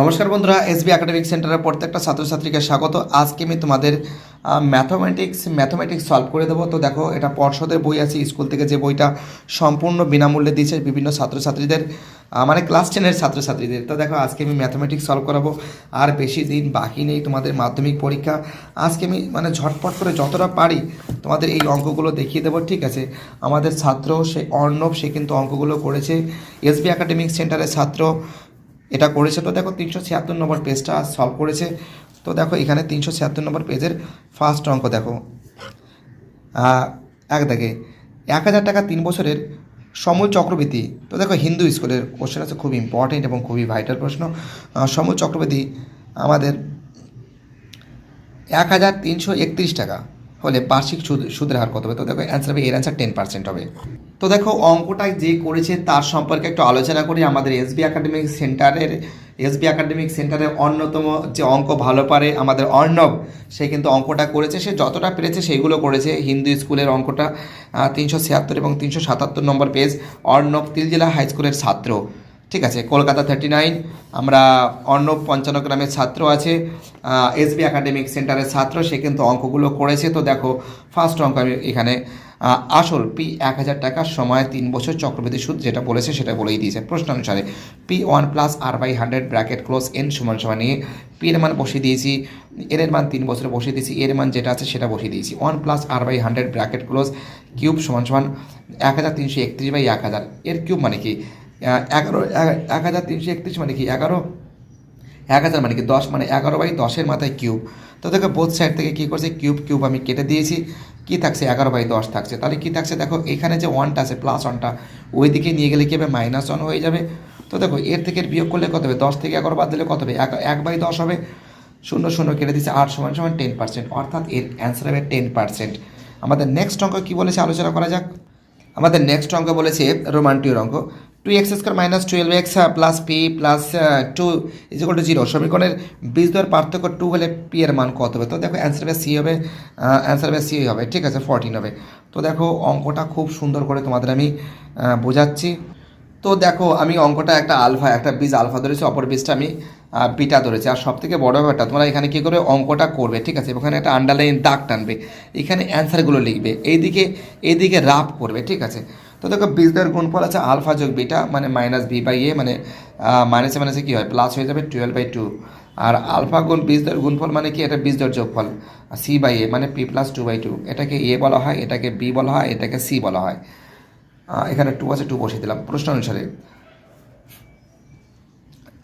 নমস্কার বন্ধুরা, SB academic সেন্টারের প্রত্যেকটা ছাত্রছাত্রীকে স্বাগত। আজকে আমি তোমাদের ম্যাথমেটিক্স ম্যাথমেটিক্স সলভ করে দেবো। তো দেখো, এটা পর্ষদের বই আছে, স্কুল থেকে যে বইটা সম্পূর্ণ বিনামূল্যে দিয়েছে বিভিন্ন ছাত্রছাত্রীদের মানে ক্লাস টেনের ছাত্রছাত্রীদের। তো দেখো, আজকে আমি ম্যাথমেটিক্স সলভ করাবো, আর বেশি দিন বাকি নেই তোমাদের মাধ্যমিক পরীক্ষা। আজকে আমি মানে ঝটপট করে যতটা পারি তোমাদের এই অঙ্কগুলো দেখিয়ে দেবো, ঠিক আছে? আমাদের ছাত্র সে, অর্ণব, সে কিন্তু অঙ্কগুলো করেছে। এসবি একাডেমিক সেন্টারের ছাত্র এটা করেছে। তো দেখো তিনশো ছিয়াত্তর নম্বর পেজটা সলভ করেছে। তো দেখো এখানে তিনশো ছিয়াত্তর নম্বর পেজের ফার্স্ট অঙ্ক দেখো। এক দেখে, এক হাজার টাকা তিন বছরের সমূল চক্রবর্তী তো দেখো হিন্দু স্কুলের কোশ্চেন আছে, খুব ইম্পর্টেন্ট এবং খুবই ভাইটাল প্রশ্ন। সমূল চক্রবর্তী আমাদের এক হাজার তিনশো একত্রিশ টাকা। হলে বার্ষিক সুদ, সুদের হার কত হবে? তো দেখো অ্যান্সার হবে, এর অ্যান্সার টেন পার্সেন্ট হবে। তো দেখো অঙ্কটা যে করেছে তার সম্পর্কে একটু আলোচনা করি। আমাদের এসবি একাডেমিক সেন্টারের এসবি একাডেমিক সেন্টারের অন্যতম যে অঙ্ক ভালো পারে আমাদের অর্ণব, সে কিন্তু অঙ্কটা করেছে। সে যতটা পেরেছে সেইগুলো করেছে। হিন্দু স্কুলের অঙ্কটা তিনশো ছিয়াত্তর এবং তিনশো সাতাত্তর নম্বর পেজ অর্ণব তিলজেলা হাই স্কুলের ছাত্র। ঠিক আছে, কলকাতা থার্টি নাইন আমরা অর্ণব পঞ্চান্ন গ্রামের ছাত্র আছে এসবি একাডেমিক সেন্টারের ছাত্র, সে কিন্তু অঙ্কগুলো করেছে। তো দেখো ফার্স্ট অঙ্ক আমি এখানে আসল পি এক হাজার টাকার সময় তিন বছর চক্রবৃদ্ধি সুদ যেটা বলেছে সেটা বলেই দিয়েছে। প্রশ্ন অনুসারে P one plus R by hundred bracket close N সমান সমান নিয়ে পি এর মান বসিয়ে দিয়েছি এর এর মান তিন বছরে বসিয়ে দিয়েছি এর মান যেটা আছে সেটা বসিয়ে দিয়েছি। One plus R by hundred bracket close cube সমান সমান এক হাজার তিনশো একত্রিশ বাই এক হাজার। এর কিউব মানে কি? এগারো এক- হাজার তিনশো একত্রিশ মানে কি? এগারো এক হাজার মানে কি? দশ মানে এগারো বাই দশের মাথায় কিউব। তো দেখো বোথ সাইড থেকে কী করছে? কিউব কিউব আমি কেটে দিয়েছি। কী থাকছে? এগারো বাই দশ থাকছে। তাহলে কী থাকছে? দেখো এখানে যে ওয়ানটা আছে প্লাস ওয়ানটা ওই দিকে নিয়ে গেলে কী হবে? মাইনাস ওয়ান হয়ে যাবে। তো দেখো এর থেকে বিয়োগ করলে কত হবে? দশ থেকে এগারো বাদ দিলে কত হবে? এক বাই দশ হবে। শূন্য শূন্য কেটে দিচ্ছে আট সমান সমান টেন পার্সেন্ট অর্থাৎ এর অ্যান্সার হবে টেন পার্সেন্ট আমাদের নেক্সট অঙ্ক কী বলেছে? আলোচনা করা যাক। আমাদের নেক্সট অঙ্ক বলেছে রোমান্টিক অঙ্ক। Two x square minus twelve x plus P plus two is equal to zero সমীকরণের বীজ দেওয়ার পার্থক্য টু হলে পি এর মান কত হবে? তো দেখো অ্যান্সার হবে সি হবে অ্যান্সার হবে সি হবে ঠিক আছে ফোরটিন হবে। তো দেখো অঙ্কটা খুব সুন্দর করে তোমাদের আমি আহ, বোঝাচ্ছি। তো দেখো আমি অঙ্কটা একটা আলফা একটা বীজ আলফা ধরেছি অপর বীজটা আমি আহ, বিটা ধরেছি। আর সব থেকে বড় ব্যাপারটা তোমরা এখানে কী করে অঙ্কটা করবে ঠিক আছে? ওখানে একটা আন্ডারলাইন দাগ টানবে। এখানে অ্যান্সারগুলো লিখবে। এইদিকে এইদিকে রাফ করবে ঠিক আছে? তো দেখো বীজদের গুণফল আছে আলফা যোগ বিটা মানে মাইনাস বি বাই এ মানে মাইনাসে মাইনাসে কী হয়? প্লাস হয়ে যাবে টুয়েলভ বাই টু আর আলফা গুণ বীজদের গুণফল মানে কি? এটা বীজদের যোগফল। সি বাই এ মানে P plus two by two এটাকে এ বলা হয়, এটাকে বি বলা হয়, এটাকে সি বলা হয়। এখানে টু আছে টু বসিয়ে দিলাম। প্রশ্ন অনুসারে,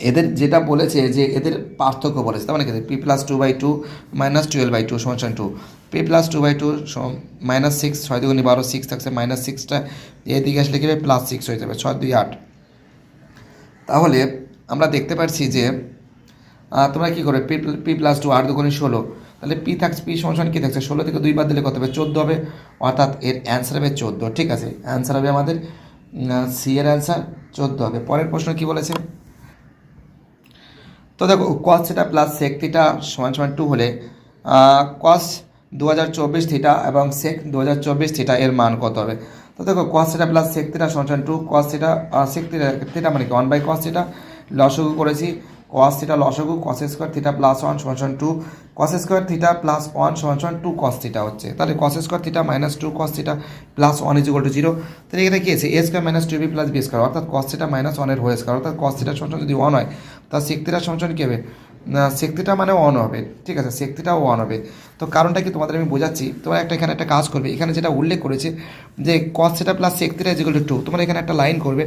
এদের যেটা বলেছে যে এদের পার্থক্য বলেছে, তার মানে কি? P plus two by two minus twelve by two সমান two P plus two by two minus six ছয় দুগুনি বারো সিক্স থাকছে মাইনাস সিক্সটা এদিকে আসলে কি প্লাস সিক্স হয়ে যাবে, ছয় দুই আট। তাহলে আমরা দেখতে পাচ্ছি যে তোমরা কী করে পি প্লাস টু আট দুগুনি ষোলো। তাহলে পি থাকছে পি সমান কী থাকছে? ষোলো থেকে দুই বাদ দিলে কত হবে? চোদ্দ হবে। অর্থাৎ এর অ্যান্সার হবে চোদ্দ। ঠিক আছে অ্যান্সার হবে আমাদের সি এর অ্যান্সার চোদ্দ হবে। পরের প্রশ্ন কী বলেছে? তো দেখো কস সেটা প্লাস সেক থিটা সমান সমান টু হলে কস দু হাজার চব্বিশ থিটা এবং সেক দু হাজার চব্বিশ থিটা এর মান কত হবে? তো দেখো cos theta plus sec theta সমান two cos theta sec theta theta মানে কি? ওয়ান বাই কস থিটা লসগু করেছি। Cos theta লসগু cos square theta plus one সমান two cos square theta plus one সমান টু কস থিটা হচ্ছে। তাহলে cos square theta minus two cos theta plus one is equal to zero তাহলে এটা কি আছে? A square minus two B plus B square অর্থাৎ cos theta minus ওয়ানের whole square অর্থাৎ কস থিটা সমান যদি ওয়ান হয় তার সেক থিটা সমান কী হবে? সেক্তিটা মানে ওয়ান হবে ঠিক আছে? সেক্তিটাও ওয়ান হবে তো কারণটা কি তোমাদের আমি বোঝাচ্ছি? তোমরা একটা এখানে একটা কাজ করবে। এখানে যেটা উল্লেখ করেছে যে কস সেটা প্লাস সেক্তিটা ইজিক্যাল টু তোমরা এখানে একটা লাইন করবে।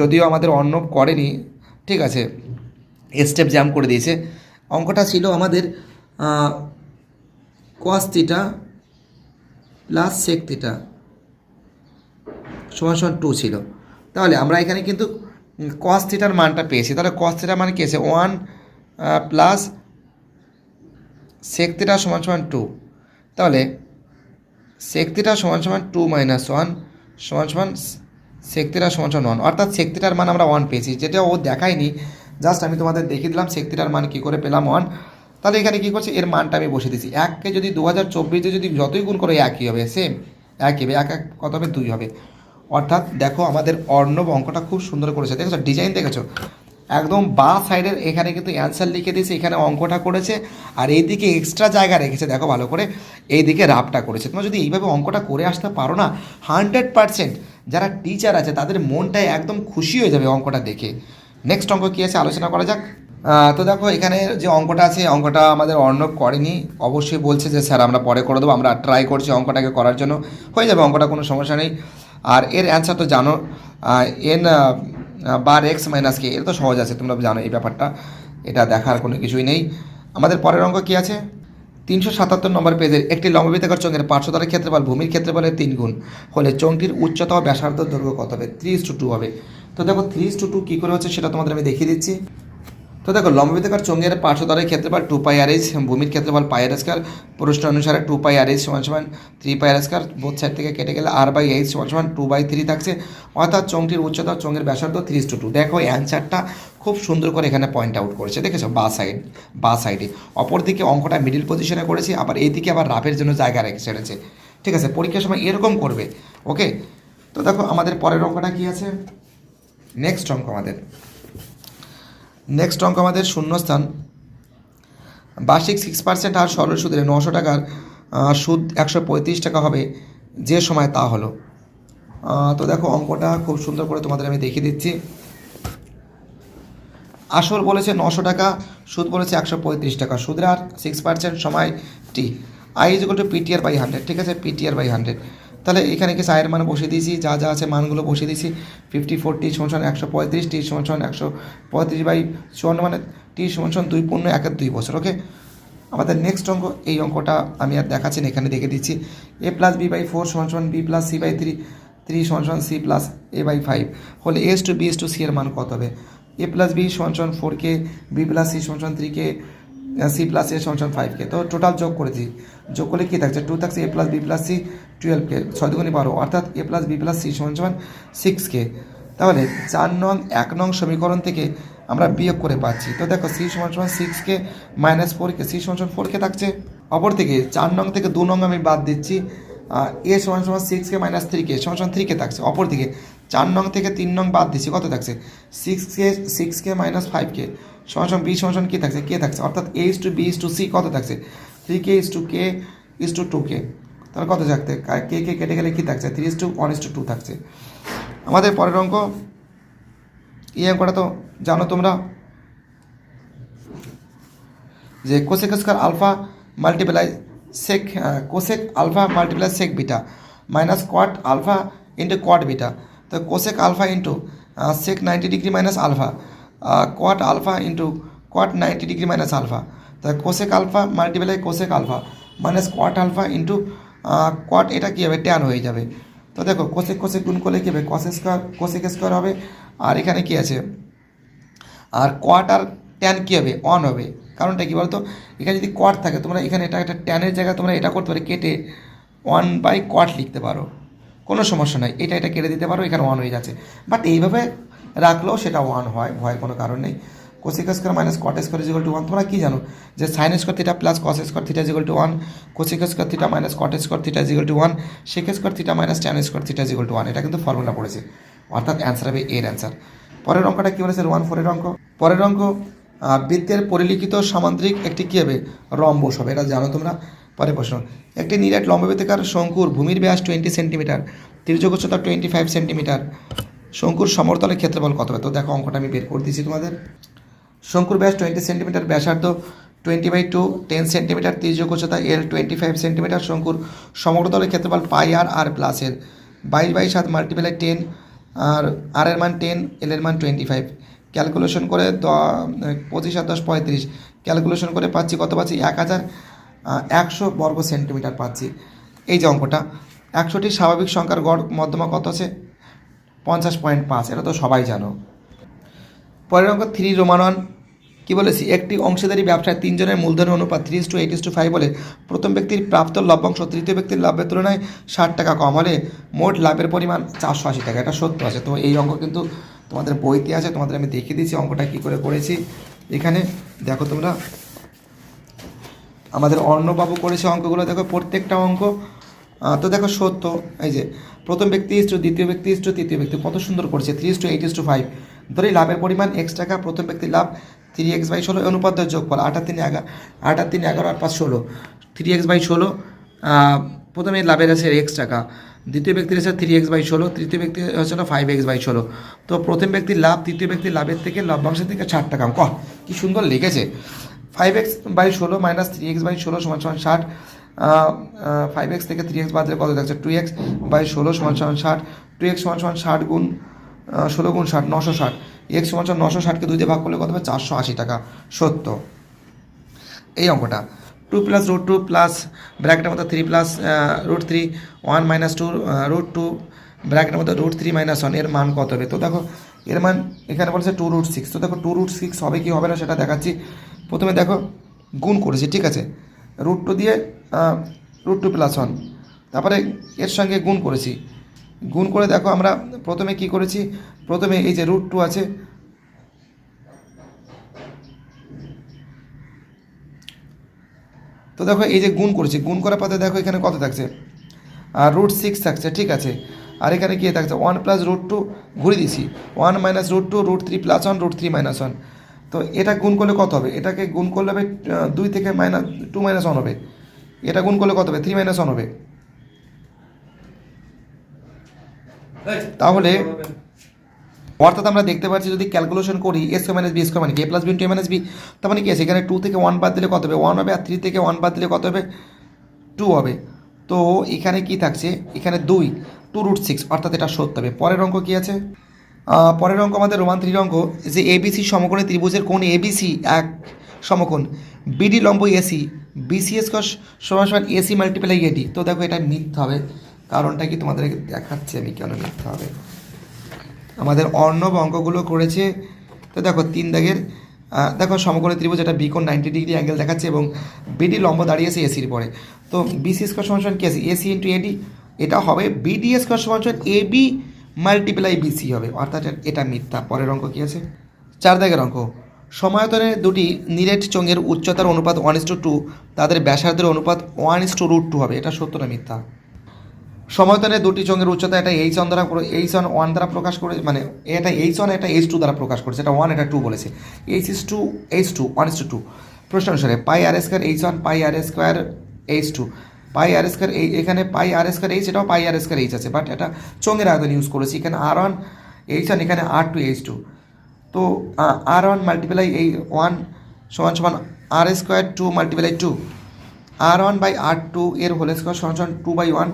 যদিও আমাদের অন্য করেনি, ঠিক আছে? স্টেপ জ্যাম করে দিয়েছে। অঙ্কটা ছিল আমাদের কস প্লাস সেক থিটা সমান সমান টু ছিল। তাহলে আমরা এখানে কিন্তু কস মানটা পেয়েছি। তাহলে কস মানে কি আছে? ওয়ান প্লাস সেক থিটা সমান সমান টু তাহলে সেক থিটা সমান সমান টু মাইনাস ওয়ান সমান সমান সেক থিটা সমান সমান ওয়ান অর্থাৎ সেক থিটার মান আমরা ওয়ান পেয়েছি। যেটা ও দেখায়নি জাস্ট আমি তোমাদের দেখিয়ে দিলাম সেক থিটার মান কী করে পেলাম ওয়ান তাহলে এখানে কী করছে? এর মানটা আমি বসে দিচ্ছি এককে যদি দু হাজার চব্বিশে যদি যতই গুণ করো, একই হবে। সেম একই হবে। এক এক কত হবে? দুই হবে। অর্থাৎ দেখো, আমাদের অর্ণব অঙ্কটা খুব সুন্দর করেছে। দেখেছ? ডিজাইন দেখেছ? একদম বা সাইডের এখানে কিন্তু অ্যান্সার লিখে দিয়েছে, এখানে অঙ্কটা করেছে, আর এইদিকে এক্সট্রা জায়গা রেখেছে, দেখো ভালো করে, এইদিকে রাফটা করেছে। তোমরা যদি এইভাবে অঙ্কটা করে আসতে পারো না হান্ড্রেড পার্সেন্ট যারা টিচার আছে, তাদের মনটাই একদম খুশি হয়ে যাবে অঙ্কটা দেখে। নেক্সট অঙ্ক কী আছে? আলোচনা করা যাক। তো দেখো, এখানে যে অঙ্কটা আছে অঙ্কটা আমাদের অর্ণব করেনি। অবশ্যই বলছে যে, স্যার, আমরা পরে করে দেবো, আমরা ট্রাই করছি অঙ্কটাকে করার জন্য। হয়ে যাবে, অঙ্কটা কোনো সমস্যা নেই। আর এর অ্যান্সার তো জানো N bar x minus K এটা তো সহজ আছে, তোমরা জানো এই ব্যাপারটা। এটা দেখার কোনো কিছুই নেই। আমাদের পরের অঙ্ক কী আছে? তিনশো সাতাত্তর নম্বর পেজের একটি লম্ববৃত্তাকার চোঙের ক্ষেত্রে ক্ষেত্রফল ভূমির ক্ষেত্রফলের তিন গুণ, হলে চঙ্গটির উচ্চতা ও ব্যাসার্ধ দৈর্ঘ্য কত হবে? থ্রি টু টু হবে। তো দেখো থ্রি টু কী করে হচ্ছে সেটা তোমাদের আমি দেখিয়ে দিচ্ছি। তো দেখো, লম্ববৃত্তাকার চোঙের পার্শ্বতলের ক্ষেত্রফল টু পাই আর এইচ ভূমির ক্ষেত্রফল পাই আর প্রশ্ন অনুসারে টু পাই আর এইচ সমান সমান three pi R square both side থেকে কেটে গেলে আর বাই এইচ সমান সমান টু বাই থ্রি থাকছে। অর্থাৎ চোঙটির উচ্চতা চোঙের ব্যাসার্ধ থ্রি টু টু দেখো অ্যান্সারটা খুব সুন্দর করে এখানে পয়েন্ট আউট করেছে। দেখেছ? বা সাইড বা সাইডে অপরদিকে অঙ্কটা মিডিল পজিশনে করেছি, আবার এইদিকে আবার রাফের জন্য জায়গা রেখে ছেড়েছে ঠিক আছে? পরীক্ষার সময় এরকম করবে ওকে তো দেখো, আমাদের পরের অঙ্কটা কি আছে? নেক্সট অঙ্ক আমাদের। নেক্সট অঙ্ক আমাদের শূন্যস্থান। বার্ষিক সিক্স পার্সেন্ট আর সরল সুদে নশো টাকার সুদ একশো পঁয়ত্রিশ টাকা হবে। যে সময় তা হলো। তো দেখো অঙ্কটা খুব সুন্দর করে তোমাদের আমি দেখিয়ে দিচ্ছি। আসল বলেছে নশো টাকা, সুদ বলেছে একশো পঁয়ত্রিশ টাকা। সুদের আর সিক্স পার্সেন্ট সময় T. I is to PTR by hundred ঠিক আছে? পিটিআর বাই হান্ড্রেড তাহলে এখানে কি সায়ের মান বসিয়ে দিয়েছি? যা যা আছে মানগুলো বসিয়ে দিয়েছি। ফিফটি ফোর টি একশো পঁয়ত্রিশ টি সমান একশো পঁয়ত্রিশ বাই চুয়ান্ন মানে টি সমান দুই পূর্ণ একের দুই বছর ওকে আমাদের নেক্সট অঙ্ক, এই অঙ্কটা আমি আর দেখাচ্ছি না, এখানে দেখে দিচ্ছি। A plus B by four সমান B plus C by three three সমান C plus A by five হলে is to B is to C এর মান কত হবে? এ প্লাস বি সমান four K B plus C সমান three K C plus A সমান সমান ফাইভ কে তো টোটাল যোগ করেছি যোগ করলে কী থাকছে? টু থাকছে A plus B plus C twelve K ছয় দুগুণে বারো। অর্থাৎ A plus B plus C সমান সমান সিক্স কে তাহলে চার নং, এক নং সমীকরণ থেকে আমরা বিয়োগ করে পাচ্ছি। তো দেখো সি সমান সমান six K minus four K C সমান সমান ফোর কে থাকছে। অপর থেকে চার নং থেকে দু নং আমি বাদ দিচ্ছি। এ সমান সমান six K minus three K সমান সমান থ্রি কে থাকছে। অপর দিকে চার নং থেকে তিন নং বাদ দিচ্ছি। কত থাকছে? Six K six K minus five K সমান বি সমান কী থাকছে কে থাকছে। অর্থাৎ A is to B is to C কত থাকছে? Three K is to K is to two K তাহলে কত থাকতে? কে কে কেটে গেলে কী থাকছে? Three is to one is to two থাকছে। আমাদের পরের অঙ্ক। এই অঙ্কটা তো জানো তোমরা? যে cosec square alpha multiply sec cosec alpha multiply sec beta minus cot alpha into cot beta তো cosec alpha into sec ninety degree minus alpha cot alpha into cot ninety degree minus alpha তো cosec alpha multiply cosec alpha minus cot alpha into cot এটা কী হবে? Tan হয়ে যাবে। তো দেখো cosec cosec গুণ করলে কী হবে? কসেক স্কোয়ার কোসেক স্কোয়ার হবে। আর এখানে কী আছে? আর কোয়াট আর ট্যান কী হবে? অন হবে। কারণটা কী বলতো? এখানে যদি কোয়াট থাকে, তোমরা এখানে এটা একটা ট্যানের জায়গায় তোমরা এটা করতে পারো, কেটে ওয়ান বাই কোয়াট লিখতে পারো। কোনো সমস্যা নাই। এটা এটা কেটে দিতে পারো, এখানে ওয়ান হয়ে যাচ্ছে। বাট এইভাবে রাখলেও সেটা ওয়ান হয়, ভয়ের কোনো কারণ নেই। Cosec square minus cot square equal to one তোমরা কী জানো যে sine square theta plus cos square theta equal to one cosec square theta minus cot square theta equal to one sec square theta minus tan square theta equal to one এটা কিন্তু formula পড়েছে। অর্থাৎ answer হবে এর answer পরের অঙ্কটা কী বলেছে? One ফোরের অঙ্ক। পরের অঙ্ক বৃত্তের পরিলিখিত সামান্তরিক একটি কী হবে? রম্বস হবে। এটা জানো তোমরা? পরে প্রশ্ন। একটি নিরেট লম্ববৃত্তাকার শঙ্কুর ভূমির ব্যাস টোয়েন্টি সেন্টিমিটার তির্যক উচ্চতা টোয়েন্টি ফাইভ সেন্টিমিটার শঙ্কুর সমতলের ক্ষেত্রফল কত হবে? তো দেখো, অঙ্কটা আমি বের করে দিচ্ছি তোমাদের। শঙ্কুর ব্যাস টোয়েন্টি সেন্টিমিটার ব্যাসার্ধ twenty by two ten centimetre তির্যক উচ্চতা এল টোয়েন্টি ফাইভ সেন্টিমিটার শঙ্কুর সমগ্রতলের ক্ষেত্রফল পাই আর আর প্লাস এর বাইশ বাই সাত মাল্টিপ্লাই টেন আর আর এর মান টেন এল এর মান টোয়েন্টি ফাইভ ক্যালকুলেশন করে দ- পঁচিশ আর দশ, পঁয়ত্রিশ। ক্যালকুলেশন করে পাচ্ছি কত পাচ্ছি? এক হাজার একশো বর্গ সেন্টিমিটার পাচ্ছি। এই যে অঙ্কটা, একশোটি স্বাভাবিক সংখ্যার গড় মধ্যমা কত আছে? পঞ্চাশ পয়েন্ট পাঁচ, এটা তো সবাই জানো। পরের অঙ্ক থ্রি রোমান ওয়ান কী বলেছি? একটি অংশীদারি ব্যবসায় তিনজনের মূলধনের অনুপাত three to eight to five বলে প্রথম ব্যক্তির প্রাপ্ত লভ্যাংশ, তৃতীয় ব্যক্তির লাভের তুলনায় ষাট টাকা কম হলে মোট লাভের পরিমাণ চারশো আশি টাকা, এটা সত্য আছে। তো এই অঙ্ক কিন্তু তোমাদের বইতে আছে, তোমাদের আমি দেখিয়ে দিয়েছি অঙ্কটা কী করে করেছি। এখানে দেখো তোমরা, আমাদের অর্ণবাবু করেছে অঙ্কগুলো, দেখো প্রত্যেকটা অঙ্ক তো দেখো সত্য, এই যে প্রথম ব্যক্তি ইস্টু দ্বিতীয় ব্যক্তি ইস্টু তৃতীয় ব্যক্তি, কত সুন্দর করেছে three is to eight is to five ধরি লাভের পরিমাণ এক্স টাকা, প্রথম ব্যক্তির লাভ থ্রি এক্স বাই ষোলো, অনুপাতের যোগফল আট আর তিন এগারো আট আর তিন এগারো আর পাঁচ ষোলো। থ্রি এক্স বাই ষোলো প্রথমে লাভের আছে এক্স টাকা, দ্বিতীয় ব্যক্তির আছে থ্রি এক্স বাই ষোলো, তৃতীয় ব্যক্তি হচ্ছিল ফাইভ এক্স বাই ষোলো। তো প্রথম ব্যক্তির লাভ, তৃতীয় ব্যক্তির লাভের থেকে লভ্যাংশের থেকে ষাট টাকা কহ কি সুন্দর লিখেছে ফাইভ এক্স বাই ষোলো মাইনাস থ্রি এক্স বাই ষোলো সমান সমান ষাট ফাইভ এক্স থেকে থ্রি এক্স বাদ দিলে কত থাকছে? টু এক্স বাই ষোলো সমান সমান ষাট। টু এক্স সমান সমান ষাট গুণ ষোলো গুণ ষাট, নশো ষাট। এক্স সমান সমান নশো ষাটকে দুই দিয়ে ভাগ করলে কত হবে? চারশো আশি টাকা সত্য এই অঙ্কটা। Two plus root two plus ব্র্যাকেটের মধ্যে three plus root three one minus two root two ব্র্যাকেটের মধ্যে রুট থ্রি মাইনাস ওয়ানের মান কত হবে? তো দেখো, এর মান এখানে বলছে টু রুট সিক্স তো দেখো টু রুট সিক্স হবে কি হবে না সেটা দেখাচ্ছি। প্রথমে দেখো, গুণ করেছি, ঠিক আছে? রুট টু দিয়ে রুট টু প্লাস ওয়ান তারপরে এর সঙ্গে গুণ করেছি। গুণ করে দেখো আমরা প্রথমে কি করেছি? প্রথমে এই যে রুট টু আছে, তো দেখো এই যে গুণ করেছি। গুণ করার পথে দেখো এখানে কত থাকছে? আর রুট সিক্স থাকছে, ঠিক আছে। আর এখানে কি থাকছে? ওয়ান প্লাস রুট টু ঘুরে দিছি one minus root two root three plus one root three minus one তো এটা গুণ করলে কত হবে? এটাকে গুণ করলে হবে দুই থেকে মাইনাস টু মাইনাস ওয়ান হবে। এটা গুণ করলে কত হবে? থ্রি মাইনাস ওয়ান হবে। তাহলে অর্থাৎ আমরা দেখতে পাচ্ছি যদি ক্যালকুলেশন করি a square minus b square মানে a plus b two minus b তার মানে কি? আছে এখানে টু থেকে ওয়ান বাদ দিলে কত হবে? ওয়ান হবে আর থ্রি থেকে ওয়ান বাদ দিলে কত হবে? টু হবে। তো এখানে কি থাকছে? এখানে দুই টু রুট সিক্স অর্থাৎ এটা সত্য হবে। পরের অঙ্ক কি আছে? পরের অঙ্ক আমাদের রোমান থ্রির অঙ্ক, যে এবিসি সমকোণে ত্রিভুজের কোণ এবিসি এক সমকোণ। বিডি লম্ব এসি বিসিএস কস সমান সমান এসি মাল্টিপ্লাই এডি তো দেখো এটা মিথ্যা হবে। কারণটা কি তোমাদেরকে দেখাচ্ছি আমি কেন মিথ্যা হবে। আমাদের অর্ণব অঙ্কগুলো করেছে, তো দেখো তিন দাগের দেখো সমকোণী ত্রিভুজ এটা বিকোণ নাইনটি ডিগ্রি অ্যাঙ্গেল দেখাচ্ছে এবং বিডি লম্ব দাঁড়িয়েছে এসির পরে। তো বিসি স্কোয়ার সমান সমান কি আছে? এসি ইন্টু এডি এটা হবে বিডি স্কোয়ার সমান সমান এবি মাল্টিপ্লাই বিসি হবে। অর্থাৎ এটা মিথ্যা। পরের অঙ্ক কী আছে? চার দাগের অঙ্ক। সমায়তনের দুটি নিরেট চোঙের উচ্চতার অনুপাত ওয়ান ইস টু তাদের ব্যাসার্ধের অনুপাত one is to root two হবে। এটা সত্য না মিথ্যা? সমায়তনের দুটি চোঙের উচ্চতা এটা এইচ ওয়ান দ্বারা এইচ ওয়ান ওয়ান দ্বারা প্রকাশ করে মানে এটা এইচ ওয়ান এটা এইচ টু দ্বারা প্রকাশ করেছে। এটা ওয়ান এটা টু বলেছে। H is to h two one is to two প্রশ্ন অনুসারে pi r square h one pi r square h two pi r square এই, এখানে পাই আর স্কোয়ার এইচ এটাও পাই আর স্কোয়ার এইচ আছে but এটা চোঙের আয়তন use করেছি। এখানে আর ওয়ান এইচ ওয়ান এখানে আর টু এইচ টু তো আর ওয়ান মাল্টিপ্লাই এই ওয়ান সমান সমান r square two multiply two r one by r two এর হোল স্কোয়ার সমান সমান two by one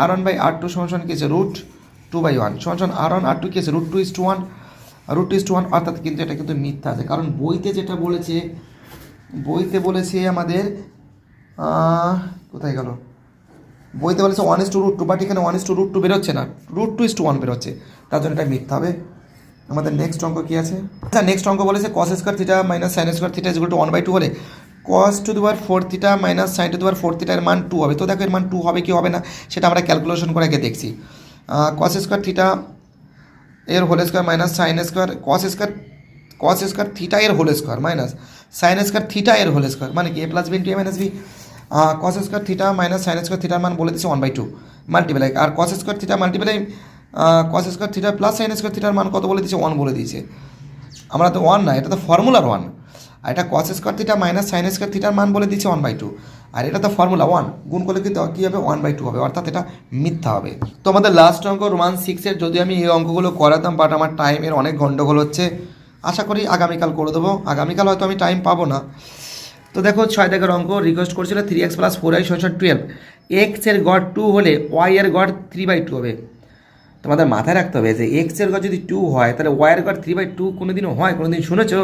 r one by r two সমান সমান কি আছে? রুট টু বাই ওয়ান সমান সমান আর ওয়ান আর টু কি আছে? Root two is to one root two is to one অর্থাৎ কিন্তু এটা কিন্তু মিথ্যা আছে। কারণ বইতে যেটা বলেছে, বইতে বলেছে আমাদের কোথায় গেল? বইতে বলেছে one is to root two but এখানে one is to root two বেরোচ্ছে না। Root two is to one বেরোচ্ছে। তার জন্য এটা মিথ্যা হবে। আমাদের নেক্সট অঙ্ক কী আছে? আচ্ছা নেক্সট অঙ্ক বলেছে cos square theta minus sine square theta equal to one by two হলে কস টু দুবার four theta minus sine two দুবার ফোর থিটার মান টু হবে। তো দেখো এর মান টু হবে কি হবে না, সেটা আমরা ক্যালকুলেশন করে আগে দেখছি। কস স্কোয়ার থিটা এর whole square minus sine square cos square cos square theta এর whole square minus sine square theta এর হোল স্কোয়ার মানে কি? A plus b into a minus b cos square theta minus sine square থিটার মান বলে দিচ্ছে one by two multiply R cos square theta multiply cos square theta plus sine square থিটার মান কত বলে দিচ্ছে ওয়ান বলে দিয়েছে। আমরা তো ওয়ান না, এটা তো ফর্মুলার ওয়ান আর এটা cos square theta minus sine square থিটার মান বলে দিচ্ছে ওয়ান বাই টু আর এটা তো ফর্মুলা ওয়ান গুণ করলে কিন্তু কী হবে? ওয়ান বাই টু হবে। অর্থাৎ এটা মিথ্যা হবে। তো আমাদের লাস্ট অঙ্ক রোমান সিক্সের যদি আমি এই অঙ্কগুলো করাতাম বাট আমার টাইমের অনেক গণ্ডগোল হচ্ছে, আশা করি আগামীকাল করে দেবো। আগামীকাল হয়তো আমি টাইম পাবো না। তো দেখো ছয় দেখার অঙ্ক রিকোয়েস্ট করছিল three x plus four y সমান টুয়েলভ এক্সের গড় টু হলে ওয়াই এর গড় থ্রি বাই টু হবে। তোমাদের মাথায় রাখতে হবে যে এক্সের গড় যদি টু হয়, তাহলে ওয়াইয়ের গড় থ্রি বাই টু কোনো দিনও হয় কোনো দিন শুনেছো?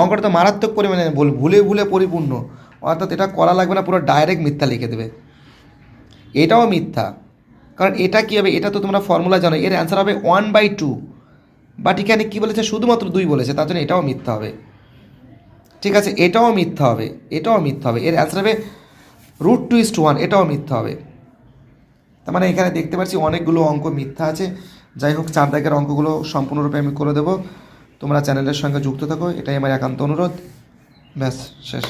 অঙ্কটা তো মারাত্মক পরিমাণে ভুল, ভুলে ভুলে পরিপূর্ণ। অর্থাৎ এটা করা লাগবে না, পুরো ডাইরেক্ট মিথ্যা লিখে দেবে। এটাও মিথ্যা। কারণ এটা কী হবে, এটা তো তোমরা ফর্মুলা জানো, এর অ্যান্সার হবে ওয়ান বাই টু বাট এখানে কী বলেছে? শুধুমাত্র দুই বলেছে, তার জন্য এটাও মিথ্যা হবে। ঠিক আছে, এটাও মিথ্যা হবে, এটাও মিথ্যা হবে। এর অ্যান্সার হবে রুট টু ইস্ট ওয়ান এটাও মিথ্যা হবে। তার মানে এখানে দেখতে পাচ্ছি অনেকগুলো অঙ্ক মিথ্যা আছে। যাই হোক, চার দাগের অঙ্কগুলো সম্পূর্ণরূপে আমি করে দেবো। তোমরা চ্যানেলের সঙ্গে যুক্ত থাকো, এটাই আমার একান্ত অনুরোধ। ব্যাস, শেষ।